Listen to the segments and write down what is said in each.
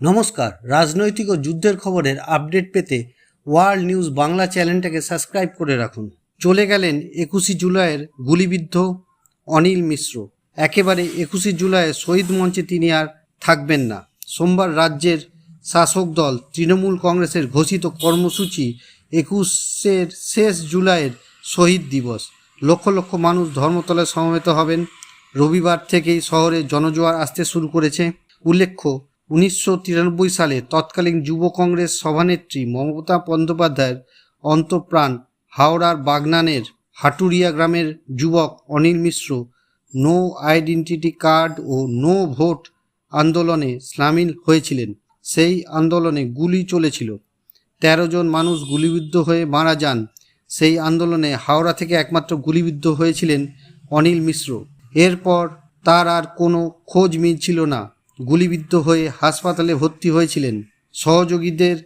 নমস্কার, রাজনৈতিক ও যুদ্ধের খবরের আপডেট পেতে ওয়ার্ল্ড নিউজ বাংলা চ্যানেলটাকে সাবস্ক্রাইব করে রাখুন। চলে গেলেন একুশে জুলাইয়ের গুলিবিদ্ধ অনিল মিশ্র। একেবারে একুশে জুলাইয়ের শহীদ মঞ্চে তিনি আর থাকবেন না। সোমবার রাজ্যের শাসক দল তৃণমূল কংগ্রেসের ঘোষিত কর্মসূচি একুশের শেষ জুলাইয়ের শহীদ দিবস। লক্ষ লক্ষ মানুষ ধর্মতলায় সমবেত হবেন। রবিবার থেকেই শহরে জনজোয়ার আসতে শুরু করেছে। উল্লেখ্য উনিশশো তিরানব্বই সালে তৎকালীন যুব কংগ্রেস সভানেত্রী মমতা বন্দ্যোপাধ্যায়ের অন্তপ্রাণ হাওড়ার বাগনানের হাটুরিয়া গ্রামের যুবক Anil Mishra no identity card ও নো ভোট আন্দোলনে সামিল হয়েছিলেন। সেই আন্দোলনে গুলি চলেছিল। তেরো জন মানুষ গুলিবিদ্ধ হয়ে মারা যান। সেই আন্দোলনে হাওড়া থেকে একমাত্র গুলিবিদ্ধ হয়েছিলেন অনিল মিশ্র। এরপর তার আর কোনো খোঁজ মিলছিল না। গুলিবিদ্ধ হয়ে হাসপাতালে ভর্তি হয়েছিলেন। সহযোগীদের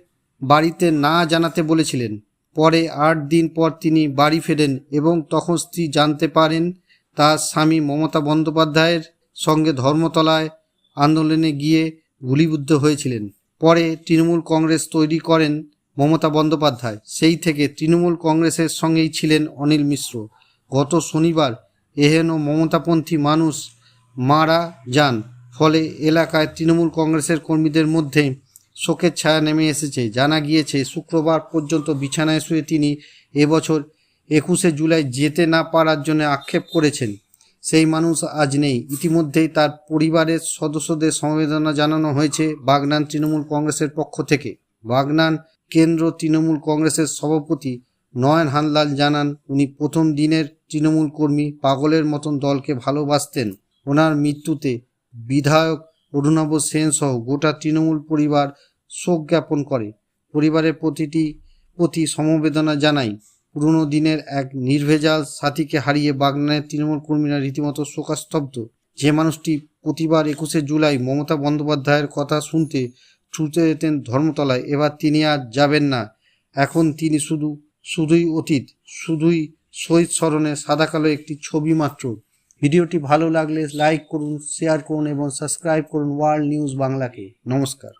বাড়িতে না জানাতে বলেছিলেন। পরে আট দিন পর তিনি বাড়ি ফেরেন এবং তখন স্ত্রী জানতে পারেন তার স্বামী মমতা বন্দ্যোপাধ্যায়ের সঙ্গে ধর্মতলায় আন্দোলনে গিয়ে গুলিবিদ্ধ হয়েছিলেন। পরে তৃণমূল কংগ্রেস তৈরি করেন মমতা বন্দ্যোপাধ্যায়। সেই থেকে তৃণমূল কংগ্রেসের সঙ্গেই ছিলেন অনিল মিশ্র। গত শনিবার এহেন মমতাপন্থী মানুষ মারা যান। ফলে এলাকায় তৃণমূল কংগ্রেসের কর্মীদের মধ্যে শোকের ছায়া নেমে এসেছে। জানা গিয়েছে, শুক্রবার পর্যন্ত বিছানায় শুয়ে তিনি এবছর একুশে জুলাই যেতে না পারার জন্য আক্ষেপ করেছেন। সেই মানুষ আজ নেই। ইতিমধ্যেই তার পরিবারের সদস্যদের সমবেদনা জানানো হয়েছে বাগনান তৃণমূল কংগ্রেসের পক্ষ থেকে। বাগনান কেন্দ্র তৃণমূল কংগ্রেসের সভাপতি নয়ন হানলাল জানান, উনি প্রথম দিনের তৃণমূল কর্মী, পাগলের মতন দলকে ভালোবাসতেন। ওনার মৃত্যুতে বিধায়ক অরুণাভ সেন সহ গোটা তৃণমূল পরিবার শোক জ্ঞাপন করে। পরিবারের প্রতিটি প্রতি সমবেদনা জানাই পুরনো দিনের এক নির্ভেজাল সাথীকে হারিয়ে বাগনানের তৃণমূল কর্মীরা রীতিমতো শোকাস্তব্ধ। যে মানুষটি প্রতিবার একুশে জুলাই মমতা বন্দ্যোপাধ্যায়ের কথা শুনতে ছুটে যেতেন ধর্মতলায়, এবার তিনি আর যাবেন না। এখন তিনি শুধু, শুধুই অতীত, শুধুই শহীদ স্মরণে সাদা কালো একটি ছবি মাত্র। ভিডিওটি ভালো লাগলে লাইক করুন শেয়ার করুন এবং সাবস্ক্রাইব করুন ওয়ার্ল্ড নিউজ বাংলাকে। নমস্কার।